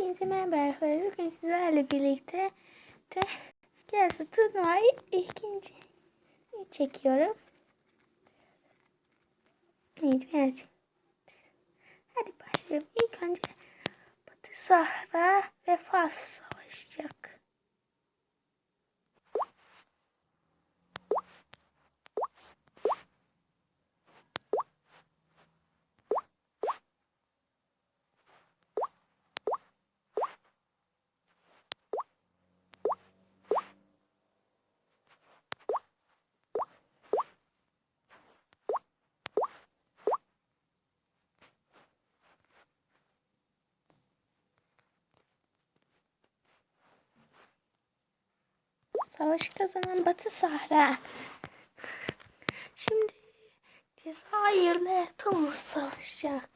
Hepinize merhaba arkadaşlar. Bugün sizlerle birlikte de gelsin turnuvayı ikinci çekiyorum. Neydi ben Hadi başlayalım. İlk önce Batı Sahra ve Fas savaşacak. Savaşı kazanan Batı Sahra. Şimdi Cezayir'le Tunus savaşacak.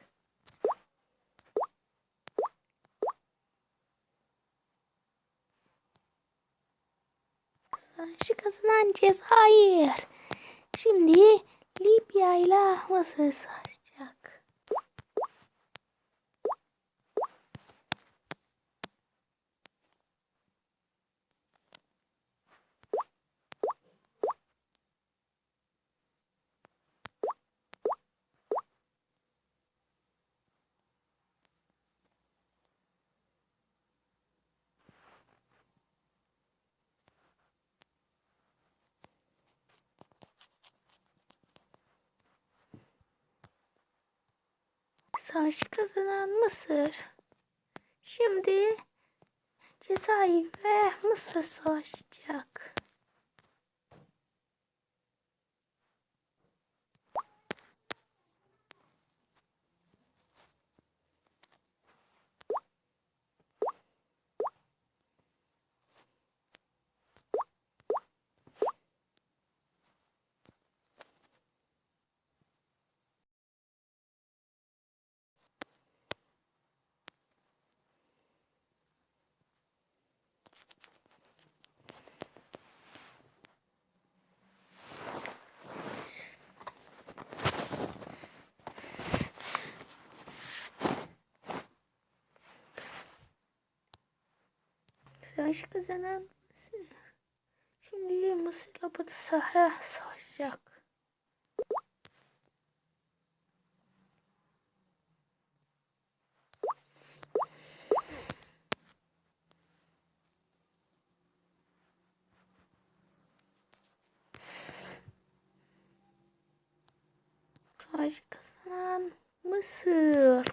Savaşı kazanan Cezayir. Şimdi Libya ile Mısır savaşacak. Savaşı kazanan Mısır. Şimdi Cezayir ve Mısır savaşacak. Savaşı kazanan Mısır. Şimdi Mısır'la Batı Sahra savaşacak. Savaşı kazanan Mısır.